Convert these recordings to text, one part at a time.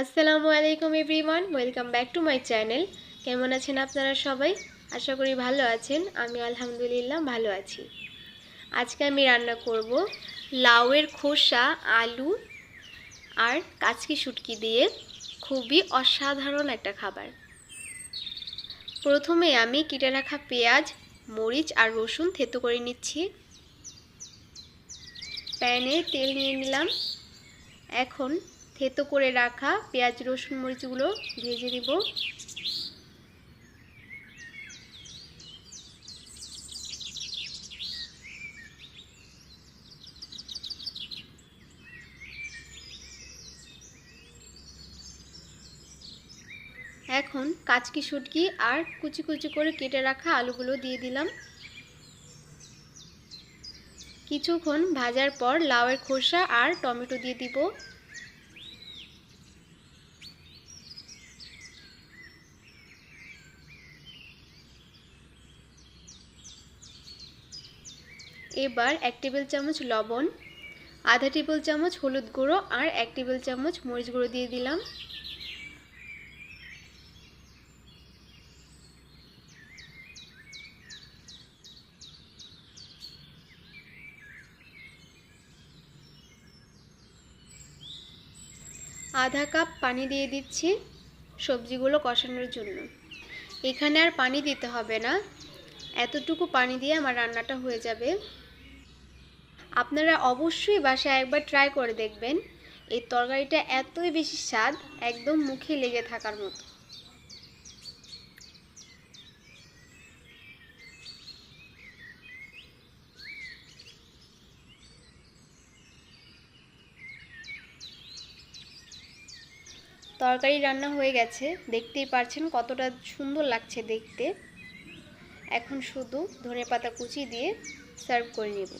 আসসালামু আলাইকুম everyone, welcome back to my channel. কেমন আছেন আপনারা সবাই? আশা করি ভালো আছেন। আমি আলহামদুলিল্লাহ ভালো আছি। আজকে আমি রান্না করব লাউয়ের খোসা, আলু আর কাচকি শুটকি দিয়ে খুবই অসাধারণ একটা খাবার। প্রথমে আমি কেটে রাখা পেঁয়াজ, মরিচ আর রসুন থেতো করে নিচ্ছি। প্যানে তেল নিয়ে নিলাম। এখন থেতো করে রাখা পেঁয়াজ, রসুন, মরিচগুলো ভেজে নিব। এখন কাচকি, শুটকি আর কুচি কুচি করে কেটে রাখা আলুগুলো দিয়ে দিলাম। কিছুক্ষণ ভাজার পর লাউয়ের খোসা আর টমেটো দিয়ে দিব। এবার এক টেবিল চামচ লবণ, আধা টেবিল চামচ হলুদ গুঁড়ো আর এক টেবিল চামচ মরিচ গুঁড়ো দিয়ে দিলাম। আধা কাপ পানি দিয়ে দিচ্ছি সবজিগুলো কষানোর জন্য। এখানে আর পানি দিতে হবে না। এতটুকু পানি দিয়ে আমার রান্নাটা হয়ে যাবে। আপনারা অবশ্যই বাসায় একবার ট্রাই করে দেখবেন। এই তরকারিটা এতই বেশি স্বাদ, একদম মুখে লেগে থাকার মতো। তরকারি রান্না হয়ে গেছে। দেখতেই পারছেন কতটা সুন্দর লাগছে দেখতে। এখন শুধু ধনে পাতা কুচি দিয়ে সার্ভ করে নেব।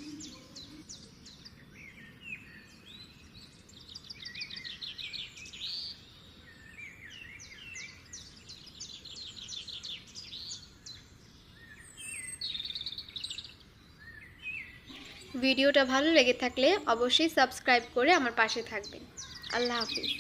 ভিডিওটা ভালো লেগে থাকলে অবশ্যই সাবস্ক্রাইব করে আমার পাশে থাকবেন। আল্লাহ হাফিজ।